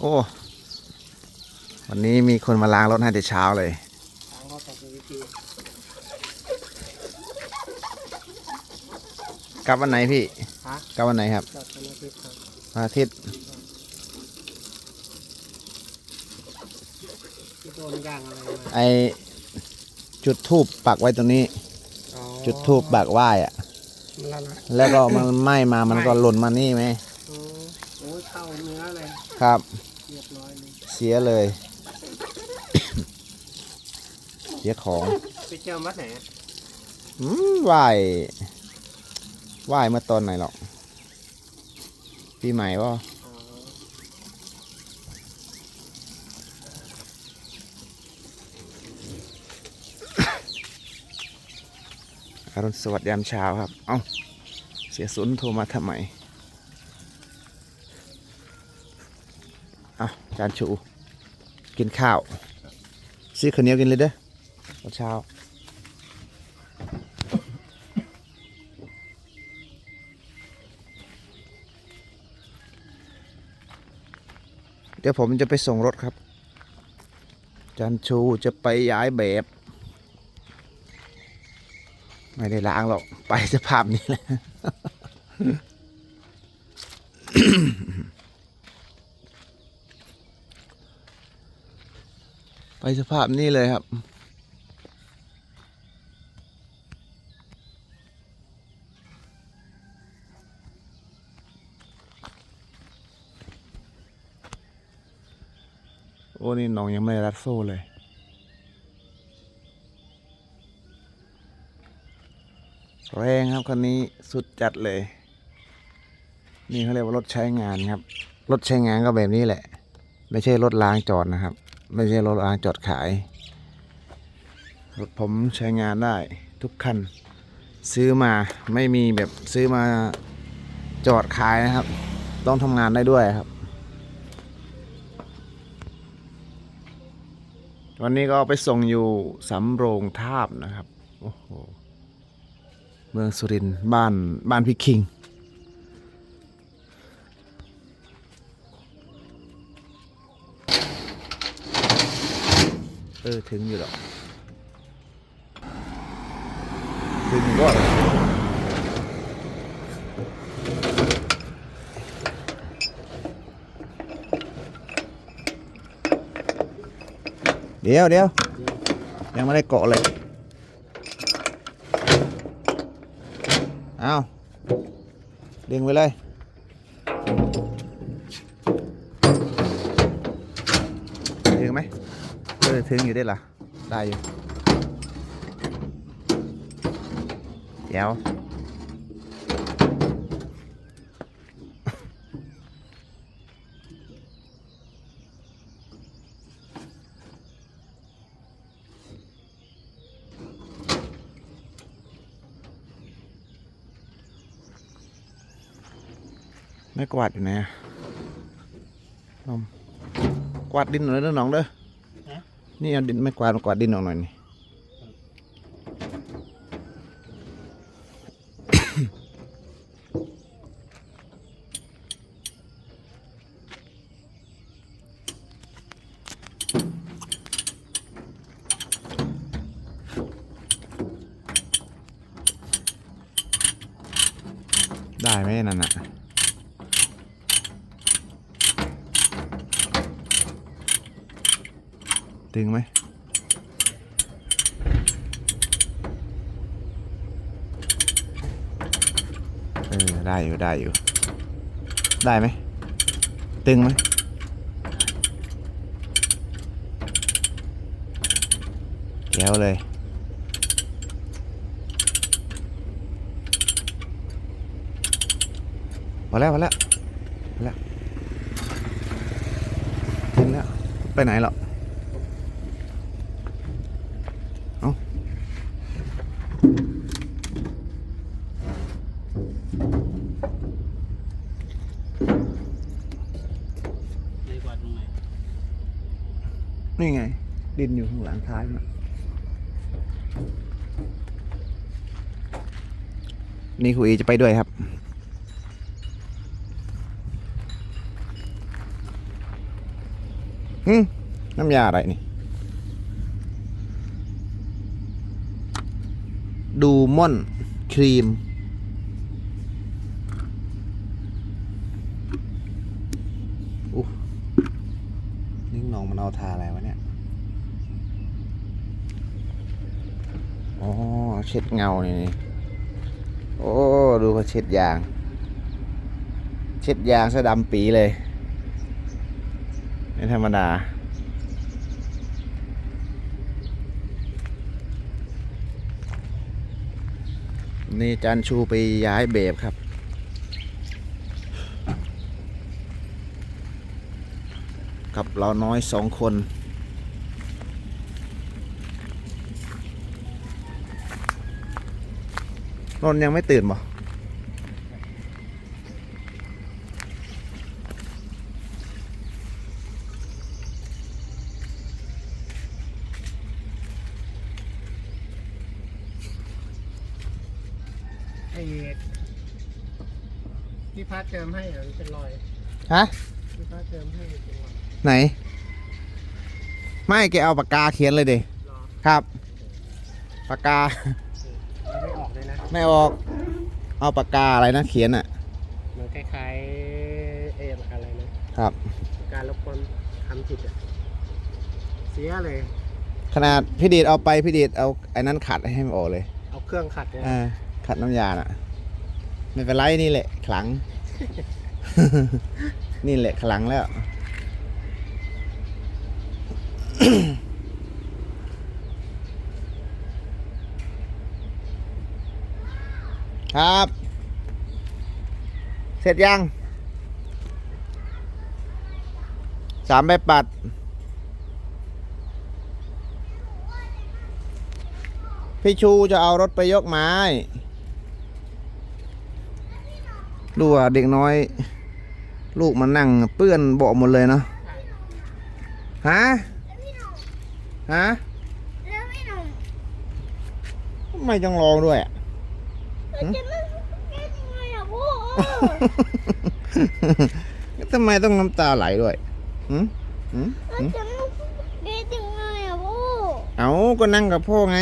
โอ้ วันนี้มีคนมาล้างรถให้แต่เช้าเลยทางรถแต่คือวิธีกลับวันไหนพี่ ฮะ กลับวันไหนครับจัดเป็นอาทิตย์ครับวันอาทิตย์ที่โดนย่างอะไรมาไอจุดทูบปักไว้ตรงนี้ อ๋อจุดทูบปักไหว้อะมันละละแล้วก็มันไหม้มามันก็หล่นมานี่ไหมอ๋อโอ้ยเข้าเนื้อเลยครับ สียเลย เสียของไปเจอวัดไหนอะอืมไหว้ไหว้เมื่อตอนไหนหรอกปีใหม่ว่าอ๋ออรุณสวัสดิ์ยามเช้าครับ เอ้า เสียสุนโทรมาทำไมเอ้าจานชู กินข้าวซื้อข้าวเหนียวกินเลยเด้อตอนเช้าเดี๋ยวผมจะไปส่งรถครับจานชูจะไปย้ายแบบ ไม่ได้ล้างหรอก ไปสภาพนี้แหละ ไป สภาพนี้เลยครับ โอ้ นี่น้องยังไม่ได้รัดโซ่เลยแรงครับคันนี้สุดจัดเลย นี่เขาเรียกว่ารถใช้งานครับ รถใช้งานก็แบบนี้แหละ ไม่ใช่รถล้างจอดนะครับ ไม่ใช่รถลางจอดขาย รถผมใช้งานได้ทุกคัน ซื้อมาไม่มีแบบซื้อมาจอดขายนะครับ ต้องทำงานได้ด้วยครับ วันนี้ก็ไปส่งอยู่สำโรงทาบนะครับ โอ้โห เมืองสุรินทร์บ้านบ้านพี่คิง ออถึงอยู่หรอกถึงก็เดี๋ยวเดี๋ยวยังไม่ได้เกาะเลย เอาดึงไปเลยถึงไหม เออถึงอยู่ได้ล่ะ ได้อยู่เดี๋ยวไม่กวาดอยู่ไหนอะน้องกวาดดินหน่อยเด้อน้องเด้อ นี่เอาดินไม่กวาดมากวาดดินออกหน่อยนี่ได้ไหมนั่นน่ะ ตึงไหมเออได้อยู่ได้อยู่ ได้ไหมตึงไหมแก้วเลยพอแล้วพอแล้วพอแล้วถึงแล้วไปไหนหรอ ดีกว่าตรงไหนนี่ไง ดินอยู่ข้างหลังท้ายมันนี่ครูอีจะไปด้วยครับหึน้ำยาอะไรนี่ ดูม่อนครีม อู้นิ่งนองมันเอา ทาอะไรวะเนี่ย อ๋อ เช็ดเงานี่นี่ โอ้ ดูเขาเช็ดยาง เช็ดยางซะดำปีเลย ไม่ธรรมดานี่จันชูไปย้ายเบบครับ กับเราน้อยสองคน นนท์ยังไม่ตื่นบ่ไอ้ที่พัดเจิมให้อะมันเป็นรอย ฮะ ที่พัดเจิมให้เป็นรอย ไหน ไม่แกเอาปากกาเขียนเลยดิรอครับปากกามันไม่ออกเลยนะ ไม่ออก เอาปากกาอะไรนะเขียนอะมันคล้ายๆเอ็มอะไรนะครับ การรบกวนทำผิดอะเสียเลย ขนาดพี่ดีดเอาไปพี่ดีดเอาไอ้นั้นขัดให้มันออกเลยเอาเครื่องขัดเนี่ยอ่าขัดน้ำยาน่ะไม่เป็นไรนี่แหละขลัง นี่แหละขลังแล้ว ครับ เสร็จยัง สามใบปัด พี่ชูจะเอารถไปยกไม้ดูอะเด็กน้อย ลูกมันนั่งเปื้อนเบาะหมดเลยเนาะฮะ ฮะแล้วไม่หนุ่มทำไมต้องร้องด้วยอะเราจะไม่เล่นยังไงอะพ่อทำไมต้องน้ำตาไหลด้วยหืมหืมเราหืมจะไม่เล่นยังไงอะพ่อเอาก็นั่งกับพ่อไง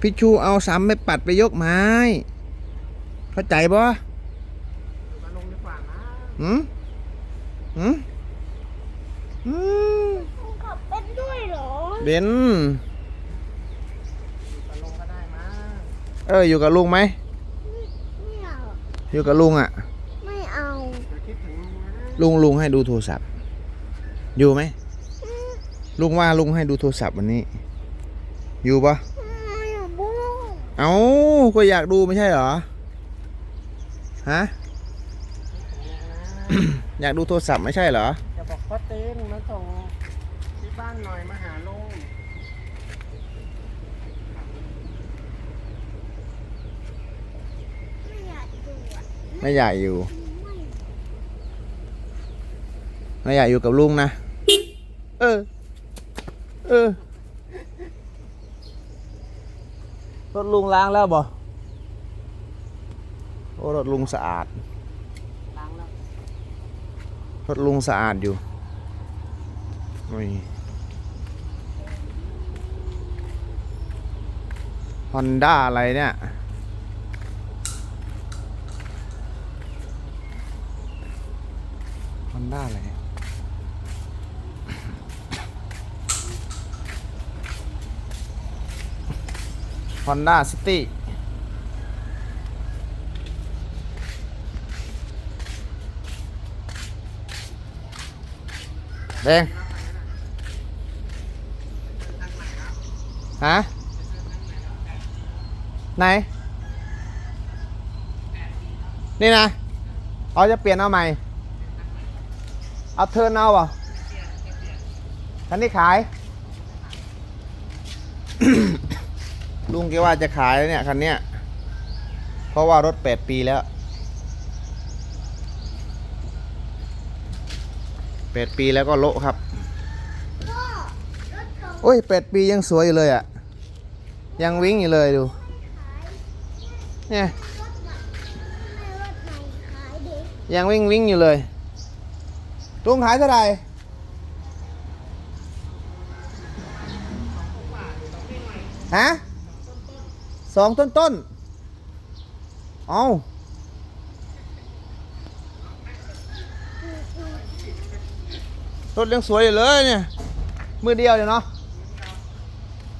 พี่ชูเอาซ้ำไปปัดไปยกไม้ เข้าใจปะมาลงดีกว่านะหืมหืมหืม คุณขับเป็นด้วย เหรอเบนมาลงก็ได้มาเอออยู่กับลุงไหมไม่เอาอยู่กับลุงอะ ไม่เอาเดี๋ยวคิดถึงมึงนะลุงลุงให้ดูโทรศัพท์ อยู่ไหมลุงว่าลุงให้ดูโทรศัพท์วันนี้ อยู่ปะไม่อะพ่อเอา ก็อยากดูไม่ใช่เหรอ ฮะ อยากดูโทรศัพท์ไม่ใช่เหรอ จะบอกพ่อเต้นมาส่งที่บ้านหน่อยมาหาลุง ไม่อยากดูอะ ไม่อยากอยู่ไม่ไม่อยากอยู่กับลุงนะ เออ เออ รถลุงล้างแล้วบ่โอ้รถลุงสะอาดล้างแล้วรถลุงสะอาดอยู่ฮอนด้าอะไรเนี่ย ฮอนด้าอะไรฮอนด้าซิตี้แดงฮะไหน นี่นะเอาจะเปลี่ยนเอาใหม่ เอาเทิร์นเอาเปล่าคันนี้ขาย ลุงแกว่าจะขายเนี่ยคันเนี้ยเพราะว่ารถแปดปีแล้วแปดปีแล้วก็โละครับโอ้ยแปดปียังสวยอยู่เลยอะ่ะ ยังวิ่งอยู่เลยดูเนี่ยยังวิ่งวิ่งอยู่เลย ลุงขายเท่าไหร่ฮะสองต้นต้นเอารถเลี้ยงสวยอเลยเนี่ยมือเดียวเดี๋ยวเนาะ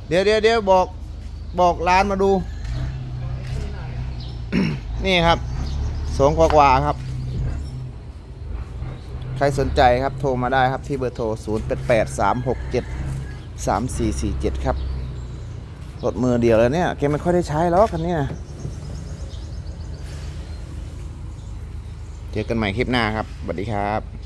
เดี๋ยวเดี๋ยวเดี๋ยวบอกบอกร้านมาดู นี่ครับสองกว่ากว่าครับ ครสนใจครับโทรมาได้ครับที่เบอร์โทร 0 8 8 3 6 7 3 4 4 7 ครับรถมือเดียวเลยเนี่ยแกไม่ค่อยได้ใช้แล้วคันนี้นะเจอกันใหม่คลิปหน้าครับสวัสดีครับ